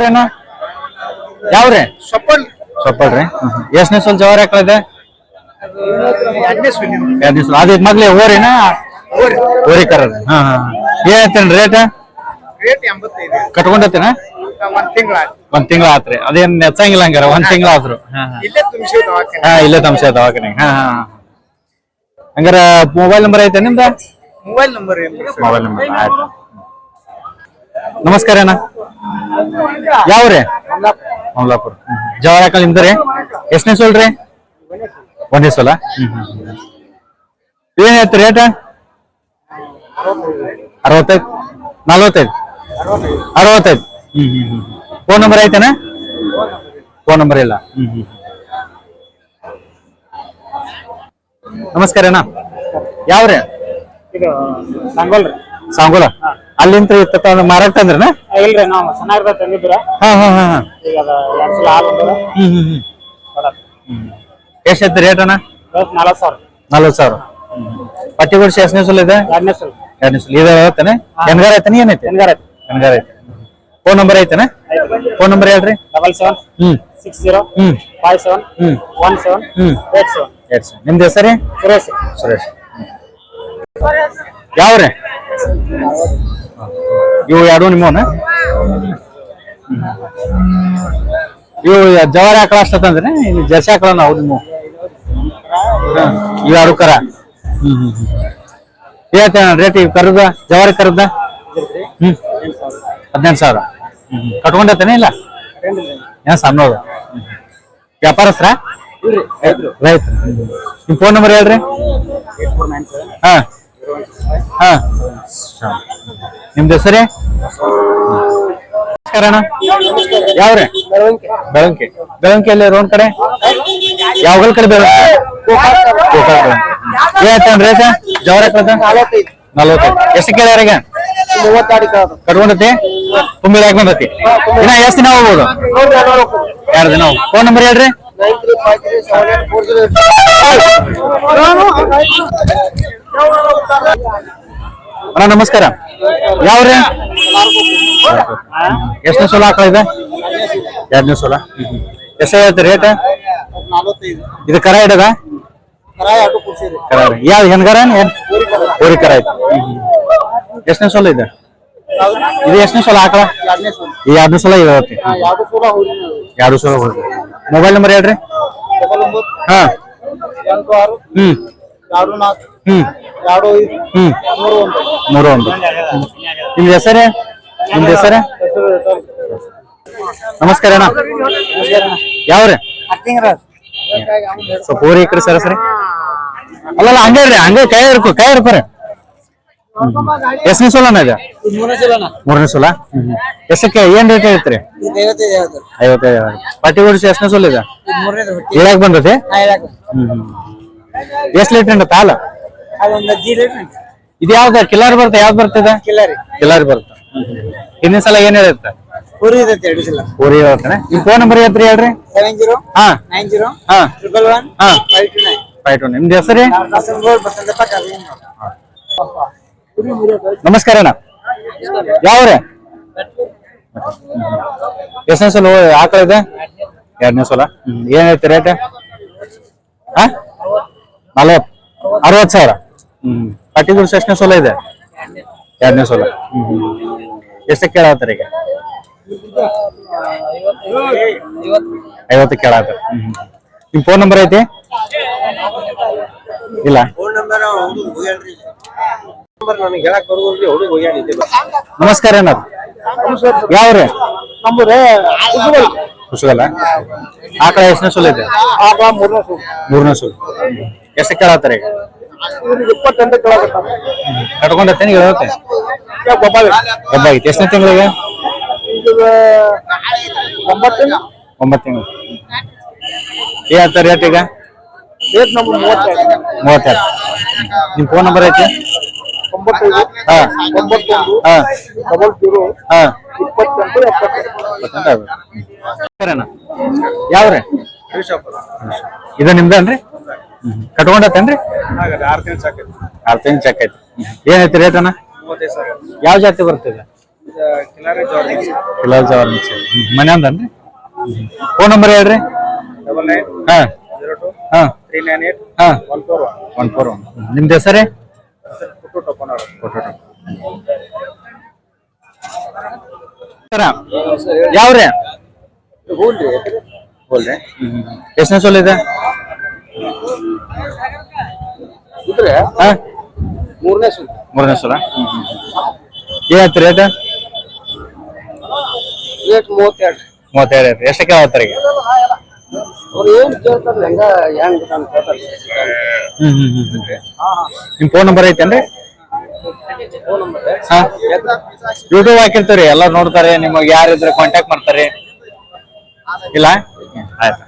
ಅವ್ರೇನು ಯಾವ್ರಿ? ಸೊಪ್ಪಲ್. ಸೊಪ್ಪಲ್ರಿ. ಎಷ್ಟನೇ ಸಲ ಜವಾರಿ ಹಾಕಳಿದೆ ಎರಡನೇ ಸಲ. ಅದ ಮಗ್ಲಿ ಓರಿನ ಓರಿ ಕರ ಹಾ ಹಾ ಏನ್ ಹೇಳ್ತೇನೆ ರೇಟ್ ಕಟ್ಕೊಂಡತ್ತೇನ ಒಂದ್ ತಿಂಗಳ ಆತ್ರಿ. ಅದೇನ್ ನೆಚ್ಚಂಗಿಲ್ಲ ಹಂಗಾರ. ಒಂದ್ ತಿಂಗಳ ಆತ್ರು. ಹಾ ಇಲ್ಲೇ ತಮ್ಸೆ ದವಾಖಾನೆ. ಹಾ ಹಾ. ಹಂಗಾರ ಮೊಬೈಲ್ ನಂಬರ್ ಐತೆ ನಿಮ್ದ? ಮೊಬೈಲ್ ನಂಬರ್ ಮೊಬೈಲ್ ನಂಬರ್ ಆಯ್ತು. ನಮಸ್ಕಾರ ಅಣ್ಣ. ಯಾವ್ರಿ? ಮಮಲಾಪುರ ನಿಮ್ದು ಹಾಕಲ್ ನಿಮ್ದ್ರಿ? ಎಷ್ಟನೇ ಸೋಲ್ರಿ ಒಂದೇ ಸೋಲ? ಏನ್ ಹೇಳ್ತೀರಿ ರೇಟ್? ಅರವತ್ತೈದು. ನಲ್ವತ್ತೈದು. ಅರವತ್ತೈದು. ಹ್ಮ್ ಫೋನ್ ನಂಬರ್ ಐತೆನ? ಫೋನ್ ನಂಬರ್ ಇಲ್ಲ. ಹ್ಮ್ ಹ್ಮ್ ನಮಸ್ಕಾರ ಅಣ್ಣ. ಯಾವ್ರಿ? ಸಾಂಗೋಲ? ಅಲ್ಲಿಂದ ಇತ್ತ ಮಾರಾಟ ಅಂದ್ರನ? ಇಲ್ರಿ ನಾವು ಚೆನ್ನಾಗಿರ್ತದೆ ತಂದಿದ್ರ ಹಾ ಹಾ ಹಾ ಹಾ. ಈಗ ಅದ ಎರಡ್ ಸಲ ಹಾಲು ಬಂದದ. ಹ್ಮ್ ಹ್ಮ್ ಹ್ಮ್. ಎಷ್ಟು ಐತಿ ರೇಟ್ ಅಣ್ಣ? ಇವತ್ತು ನಲವತ್ತು ಸಾವಿರ. ನಲ್ವತ್ತು ಸಾವಿರ. ಪಟ್ಟಿ ಕೊಡ್ಸಿ ಎಷ್ಟನೇ ಸಲ ಇದೆ ಎರಡನೇ ಸಲ. ಎರಡನೇ ಸಲ. ಇದೆ ಹೇಳ್ತಾನೆ ಹೆಣ್ಗಾರ ಐತಾನೆ ಏನೈತಿ ಹೆಂಗಾರ ಹೆಣ್ಗಾರ ಐತಿ ಫೋನ್ ನಂಬರ್ ಐತಾನೆ ಫೋನ್ ನಂಬರ್ ಹೇಳ್ರಿ. Double seven hmm. Six zero hmm. Five seven hmm. One seven hmm. Eight seven eight seven ನಿಮ್ದು ಹೆಸರೇ? ಸುರೇಶ್. ಸುರೇಶ್. ಯಾವ್ರಿ? ಇವು ಎರಡು ನಿಮ್ಮವನ? ಇವು ಜವಾರಿ ಆಕಳ ಅಷ್ಟಂದ್ರೆ ಜರ್ಸಿ ಆಕಳ ನಾವು ನಿಮ್ಮ ಇವು ಎರಡು ಕರ? ಹ್ಮ್ ಹ್ಮ್ ಹ್ಮ್. ಹೇಳ್ತೇನೆ ರೇಟ್ ಇವು ಕರದ ಜವಾರಿ ಕರದ? ಹ್ಮ್. ಹದಿನೆಂಟು ಸಾವಿರ. ಹ್ಮ್. ಕಟ್ಕೊಂಡೈತೇನೆ ಇಲ್ಲ? ಏನ್ ಸಣ್ಣದು? ವ್ಯಾಪಾರಸ್ತ್ರ ರೈತ ನಿಮ್ ಫೋನ್ ನಂಬರ್ ಹೇಳ್ರಿ. ಹಾ. ಹಾ. ನಿಮ್ದು ಹೆಸರೇ? ನಮಸ್ಕಾರ ಅಣ್ಣ. ಯಾವ್ರೆ? ಬೆಳಂಕಿ. ಬೆಳಂಕಿ ಅಲ್ಲಿ ರೋಡ್ ಕಡೆ? ಯಾವಗಲ್ ಕಡೆ ಬೆಳಂಕಿ? ಏನ್ ರೇಟ್ ಜವರ ನಲವತ್ತೈದು. ಎಷ್ಟು ಕೇಳ್ಯಾರ ಈಗ ಕಟ್ಕೊಂಡತಿ? ತುಂಬಿದ ಹಾಕೊಂಡತಿ? ಇನ್ನ ಎಷ್ಟು ದಿನ ಹೋಗ್ಬೋದು? ಎರಡು ದಿನ ಫೋನ್ ನಂಬರ್ ಹೇಳ್ರಿ. ಅಣ್ಣ, ನಮಸ್ಕಾರ. ಯಾವ್ರಿ? ಎಷ್ಟನೇ ಸಲ ಆಕಳ ಇದೆ? ಎರಡನೇ ಸಲ. ಎಷ್ಟು ಹೇಳ್ತೀರಿ ರೇಟ್ ಇದು ಕರ ಇಡದ? ಯಾವ ಹೆಣ್ಗಾರ ಹೋರಿ ಕರ ಐತೆ. ಎಷ್ಟನೇ ಸಲ ಇದೆ? ಇದು ಎಷ್ಟನೇ ಸಲ ಆಕಳ? ಎರಡನೇ ಸಲ ಇರುತ್ತೆ ಎರಡು ಸಲ ಹೋಗಿ ಮೊಬೈಲ್ ನಂಬರ್ ಹೇಳ್ರಿ. ಹಾ. ಹ್ಮ್. ಎರಡು ನಾಲ್ಕು ಹ್ಮ್. ಎರಡು ಐದು ಹ್ಮ್. ಮೂರು ಒಂದು ಮೂರು ಒಂದು ನಿಮ್ದು ಹೆಸರೇ? ನಿಮ್ದು ಹೆಸರೇ? ನಮಸ್ಕಾರ ಅಣ್ಣ. ಯಾವ್ರಿ? ಸ್ವಲ್ಪ ಊರಿ ಈ ಕಡೆ ಸರ ಸರಿ ಅಲ್ಲಲ್ಲ ಹಂಗೆ ರೀ ಹಂಗೆ ಕೈ ಇರ್ಕೊ ಕೈ ಇರ್ಕೋರಿ ಎಷ್ಟನೇ ಸೋಲ ಇದೆ? ಮೂರನೇ ಸೋಲ? ಎಷ್ಟಕ್ಕೆ ಏನ್ ರೇಟ್ ಐತ್ರಿ? ಐವತ್ತೈದು ಪಟ್ಟಿ ಓಡಿಸಿ ಎಷ್ಟನೇ ಸೋಲ ಇದೆ? ಬಂದೈತಿ? ಬಂದತಿ. ಹ್ಮ್. ಎಷ್ಟು ಲೀಟರ್ ಉಂಟು ಹಾಲು ಇದು ಯಾವ್ದು? ಕಿಲಾರಿ ಬರುತ್ತೆ? ಯಾವ್ದು ಬರ್ತದೆ? ಕಿಲ್ಲಾರಿ. ಬರುತ್ತೆ. ಹಿಂದಿನ ಸಲ ಏನ್ ಹೇಳಿರ್ತ ಊರಿ ಹೇಳ್ತಾನೆ ನಿಮ್ ಫೋನ್ ನಂಬರ್ ಹೇಳ್ತೀರಿ ಹೇಳ್ರಿ. ಸೆವೆನ್ ಜೀರೋ ಹಾ. ನೈನ್ ಜೀರೋ ಹಾ. ಟ್ರಿಪಲ್ ಒನ್ ಹಾ. ಫೈವ್ ಟು ನೈನ್ ರೈಟ್ ನಿಮ್ದು ಹೆಸರೇ? ಬಸಂತಪ್ಪ ನಮಸ್ಕಾರ ಅಣ್ಣ. ಯಾವ್ರೆ? ಎಷ್ಟನೇ ಸಲ ಆಕಳ ಇದೆ? ಎರಡನೇ ಸಲ. ಏನ್ ಹೇಳ್ತೀರಿ ರೇಟ್? ಹಾ? ನಲವತ್ ಅರವತ್ ಸಾವಿರ? ಹ್ಮ್. ಪಟ್ಟಿ ಗುಡ್ಸ್ ಎಷ್ಟನೇ ಸೋಲ ಇದೆ? ಎರಡನೇ ಸಲ. ಎಷ್ಟಕ್ಕೆ ಕೇಳತ್ತಾರ ಈಗ? ಐವತ್ತು ಕೇಳತ್ತಾರ. ನಿಮ್ ಫೋನ್ ನಂಬರ್ ಐತಿ? ಇಲ್ಲ. ಫೋನ್ ನಂಬರ್ ನಂಬರ್ ನನಗೆ ಹೇಳಕ್ ಬರೋದ್ರಿ ಹುಡುಗ ಹೋಗ್ಯಾನಿದ್ದೆ ನಮಸ್ಕಾರ ಅಣ್ಣ. ಯಾವ್ರಿ? ಕುಸುಗಲ್ಲ ಆಕಳ ಎಷ್ಟನೇ ಸೋಲ ಇದೆ? ಆಗ ಮೂರನೇ ಸೂಟ್ ಮೂರನೇ ಸಲ. ಎಷ್ಟು ಕೇಳತ್ತಾರೆ ಈಗ? ಹೇಳುತ್ತೆ. ಗೊಬ್ಬರ ಗಬ್ಬಾಗಿತ್ತು ಎಷ್ಟನೇ ತಿಂಗಳಿಗೆ ಒಂಬತ್ತು ತಿಂಗಳು. ಏನ್ ರೇಟ್ ಈಗ? ರೇಟ್ ನಂಬರ್ ಮೂವತ್ತೆರಡು ಮೂವತ್ತೆರಡು ನಿಮ್ ಫೋನ್ ನಂಬರ್ ಐತಿ? ಒಂಬತ್ತೈದು ಹಾ. ಒಂಬತ್ತೊಂದು ಹಾ. ಡಬಲ್ ಜೀರೋ ಹಾ. ಇಪ್ಪತ್ತೆಂಟು ಎಪ್ಪತ್ತೆಂಟು ಸರಿನಾ? ಯಾವ್ರಿ? ಇದು ನಿಮ್ದೇನ್ರಿ? ಕಟ್ಕೊಂಡತ್ತೇನ್ರಿ? ಆರು ತಿಂಗಳು ಸಾಕೈತಿ ಆರು ತಿಂಗಳು ಚೆಕ್ ಐತಿ ಏನೈತಿ ರೇಟ್ ಅಣ್ಣ? ಮೂವತ್ತೈದು ಸಾವಿರ. ಯಾವ ಜಾತಿ ಬರ್ತದೆ? ಕಿಲಾಲ್ ಜವಾರ್ ಮಿಕ್ಸ್ ಮನೆ ಅಂದನ್ರಿ ಫೋನ್ ನಂಬರ್ ಹೇಳ್ರಿ. ಡಬಲ್ ನೈನ್ ಹಾ. ಜೀರೋ ಟು ಹಾ. ತ್ರೀ ನೈನ್ ಏಟ್ ಹಾ. One four one one four one ನಿಮ್ದು ಹೆಸರೇ ಪುಟ್ಟು ಟೊಪ್ಪನವರು ಯಾವ್ರಿ? ಹೋಲ್ರಿ ಹೋಲ್ರಿ ಎಷ್ಟನೇ ಸೋಲ್ ಇದೆ? ಹಾ? ಮೂರನೇ ಸಲ ಮೂರನೇ ಸಲ ಏನಾಯ್ತು ರೇಟ್? ರೇಟ್ ಮೂವತ್ತೆರಡು. ಮೂವತ್ತೆರಡು ಐತಿ ಎಷ್ಟಕ್ಕೆ ಈಗ? ಅವ್ರು ಏನ್ ಕೇಳ್ತಾರೆ ಹೆಂಗ ಹೆಂಗ್ ನಾನು ಕೇಳ್ತಾರೆ. ಹ್ಮ್ ಹ್ಮ್ ಹ್ಮ್ ನಿಮ್ ಫೋನ್ ನಂಬರ್ ಐತೇನ್ರಿ? ಹಾ? ಯೂಟ್ಯೂಬ್ ಹಾಕಿರ್ತೀರಿ. ಎಲ್ಲ ನೋಡ್ತಾರೆ. ನಿಮಗೆ ಯಾರಿದ್ರೆ ಕಾಂಟ್ಯಾಕ್ಟ್ ಮಾಡ್ತಾರೆ. ಇಲ್ಲ? ಆಯ್ತು.